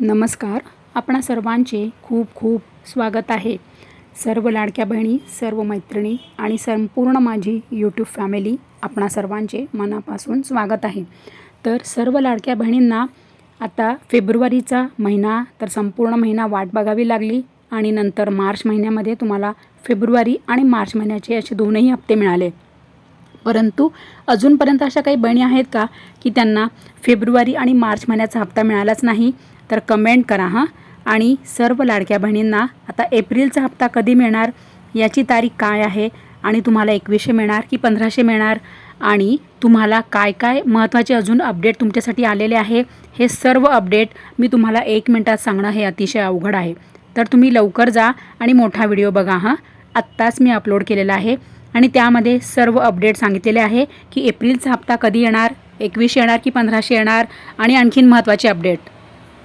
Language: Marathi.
नमस्कार. आपणा सर्वांचे खूप खूप स्वागत आहे. सर्व लाडक्या बहिणी सर्व मैत्रिणी आणि संपूर्ण माझी यूट्यूब फॅमिली आपणा सर्वांचे मनापासून स्वागत आहे. तर सर्व लाडक्या बहिणींना आता फेब्रुवारीचा महिना तर संपूर्ण महिना वाट बघावी लागली आणि नंतर मार्च महिन्यामध्ये तुम्हाला फेब्रुवारी आणि मार्च महिन्याचे असे दोनही हप्ते मिळाले. परंतु अजूनपर्यंत अशा काही बहिणी आहेत का की त्यांना फेब्रुवारी आणि मार्च महिन्याचा हप्ता मिळालाच नाही? तर कमेंट करा हां. आणि सर्व लाडक्या बहिणींना आता एप्रिलचा हप्ता कधी मिळणार याची तारीख काय आहे? आणि तुम्हाला एकवीसशे मिळणार की पंधराशे मिळणार? आणि तुम्हाला काय काय महत्त्वाचे अजून अपडेट तुमच्यासाठी आलेले आहे? हे सर्व अपडेट मी तुम्हाला एक मिनटात सांगणं हे अतिशय अवघड आहे. तर तुम्ही लवकर जा आणि मोठा व्हिडिओ बघा हां. आत्ताच मी अपलोड केलेला आहे. आणि त्यामध्ये सर्व अपडेट सांगितलेले आहे की एप्रिलचा हप्ता कधी येणार एकवीसशे येणार की पंधराशे येणार आणि आणखीन महत्त्वाचे अपडेट.